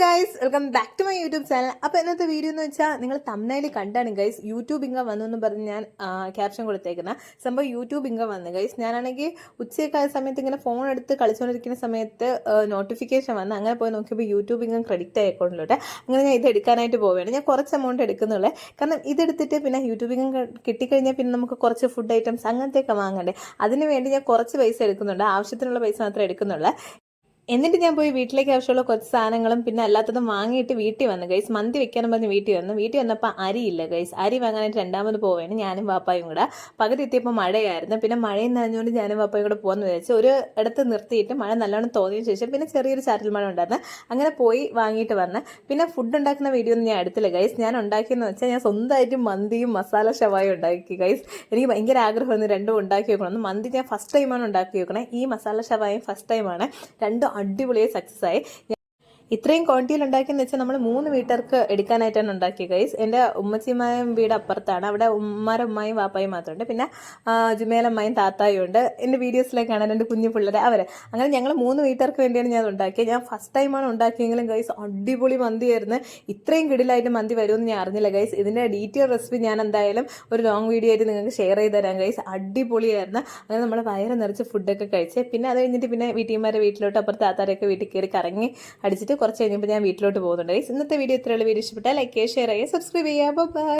Guys welcome back to my YouTube channel അപ്പോൾ ഇന്നത്തെ video എന്ന് വെച്ചാൽ നിങ്ങൾ തമ്മിൽ കണ്ടാണ് ഗൈസ് യൂട്യൂബ് ഇങ്ക വന്നു എന്ന് പറഞ്ഞ് ഞാൻ ക്യാപ്ഷൻ കൊടുത്തേക്കുന്ന. സംഭവം യൂട്യൂബ് ഇങ്ക വന്നു ഗൈസ് ഞാനാണെങ്കിൽ ഉച്ചയൊക്കെ സമയത്ത് ഇങ്ങനെ ഫോൺ എടുത്ത് കളിച്ചുകൊണ്ടിരിക്കുന്ന സമയത്ത് നോട്ടിഫിക്കേഷൻ വന്ന് അങ്ങനെ പോയി നോക്കിയപ്പോൾ യൂട്യൂബ് ഇങ്ക ക്രെഡിറ്റ് ആയി അങ്ങനെ ഞാൻ ഇത് എടുക്കാനായിട്ട് പോവുകയാണ്. ഞാൻ കുറച്ച് എമൗണ്ട് എടുക്കുന്നുള്ളൂ. കാരണം ഇതെടുത്തിട്ട് പിന്നെ യൂട്യൂബ് ഇങ്ക കിട്ടിക്കഴിഞ്ഞാൽ പിന്നെ നമുക്ക് കുറച്ച് ഫുഡ് ഐറ്റംസ് അങ്ങനത്തെയൊക്കെ വാങ്ങണ്ടേ. അതിന് വേണ്ടി ഞാൻ കുറച്ച് പൈസ എടുക്കുന്നുണ്ട്. ആവശ്യത്തിനുള്ള പൈസ മാത്രമേ എടുക്കുന്നുള്ളൂ. എന്നിട്ട് ഞാൻ പോയി വീട്ടിലേക്ക് ആവശ്യമുള്ള കുറച്ച് സാധനങ്ങളും പിന്നെ അല്ലാത്തതും വാങ്ങിയിട്ട് വീട്ടിൽ വന്നു. ഗൈസ് മന്തി വെക്കാനും പറഞ്ഞ് വീട്ടിൽ വന്നു. വീട്ടിൽ വന്നപ്പോൾ അരിയില്ല ഗൈസ് അരി വാങ്ങാനായിട്ട് രണ്ടാമത് പോവുകയാണ് ഞാനും പാപ്പായും കൂടെ. പകുതി എത്തിയപ്പോൾ മഴയായിരുന്നു. പിന്നെ മഴയും നനഞ്ഞുകൊണ്ട് ഞാനും പാപ്പായും കൂടെ പോകുന്നു വിചാരിച്ചു ഒരു ഇടത്ത് നിർത്തിയിട്ട് മഴ നല്ലോണം തോന്നിയ ശേഷം പിന്നെ ചെറിയൊരു ചാറ്റൽ മഴ ഉണ്ടായിരുന്നു. അങ്ങനെ പോയി വാങ്ങിയിട്ട് വന്ന്. പിന്നെ ഫുഡ് ഉണ്ടാക്കുന്ന വീഡിയോ ഒന്നും ഞാൻ എടുത്തില്ല. ഗൈസ് ഞാൻ ഉണ്ടാക്കിയെന്ന് വെച്ചാൽ ഞാൻ സ്വന്തമായിട്ട് മന്തിയും മസാല ഷവായും ഉണ്ടാക്കി. ഗൈസ് എനിക്ക് ഭയങ്കര ആഗ്രഹമായിരുന്നു രണ്ടും ഉണ്ടാക്കി വെക്കണം മന്തി ഞാൻ ഫസ്റ്റ് ടൈമാണ് ഉണ്ടാക്കി വെക്കണേ. ഈ മസാല ഷവായും ഫസ്റ്റ് ടൈമാണ് രണ്ടും അടിപൊളിയായി സക്സസ് ആയി. ഇത്രയും ക്വാണ്ടിറ്റിയിൽ ഉണ്ടാക്കിയെന്ന് വെച്ചാൽ നമ്മൾ മൂന്ന് വീട്ടർക്ക് എടുക്കാനായിട്ടാണ് ഉണ്ടാക്കിയത് ഗൈസ് എന്റെ ഉമ്മച്ചിമായും വീട് അപ്പുറത്താണ്. അവിടെ ഉമ്മാരും ഉമ്മായും വാപ്പായും മാത്രമുണ്ട്. പിന്നെ ജുമേലമ്മയും താത്തായും ഉണ്ട്. എന്റെ വീഡിയോസിലേക്ക് കാണാൻ രണ്ട് കുഞ്ഞു പിള്ളേർ അവർ അങ്ങനെ ഞങ്ങൾ മൂന്ന് വീട്ടർക്ക് വേണ്ടിയാണ് ഞാൻ ഉണ്ടാക്കിയത് ഞാൻ ഫസ്റ്റ് ടൈമാണ് ഉണ്ടാക്കിയെങ്കിലും ഗൈസ് അടിപൊളി മന്തിയായിരുന്നു ഇത്രയും കിടിലായിട്ട് മന്തി വരുമെന്ന് ഞാൻ അറിഞ്ഞില്ല ഗൈസ് ഇതിന്റെ ഡീറ്റെയിൽ റെസിപ്പി ഞാൻ എന്തായാലും ഒരു ലോങ് വീഡിയോ ആയിട്ട് നിങ്ങൾക്ക് ഷെയർ ചെയ്ത് തരാം ഗൈസ് അടിപൊളിയായിരുന്നു. അങ്ങനെ നമ്മൾ വയറ് നിറച്ച് ഫുഡൊക്കെ കഴിച്ച് പിന്നെ അത് കഴിഞ്ഞിട്ട് പിന്നെ വീട്ടിന്മാരെ വീട്ടിലോട്ട് അപ്പുറത്ത് താത്താരൊക്കെ വീട്ടിൽ കയറി കറങ്ങി അടിച്ചിട്ട് കുറച്ച് കഴിഞ്ഞപ്പോൾ ഞാൻ വീട്ടിലോട്ട് പോകുന്നുണ്ട്. ഇന്നത്തെ വീഡിയോ ഇത്രയുള്ള വീഡിയോ ഇഷ്ടപ്പെട്ടാൽ ലൈക്ക് ചെയ്യുക ഷെയർ ചെയ്യുക സബ്സ്ക്രൈബ് ചെയ്യുക ബൈ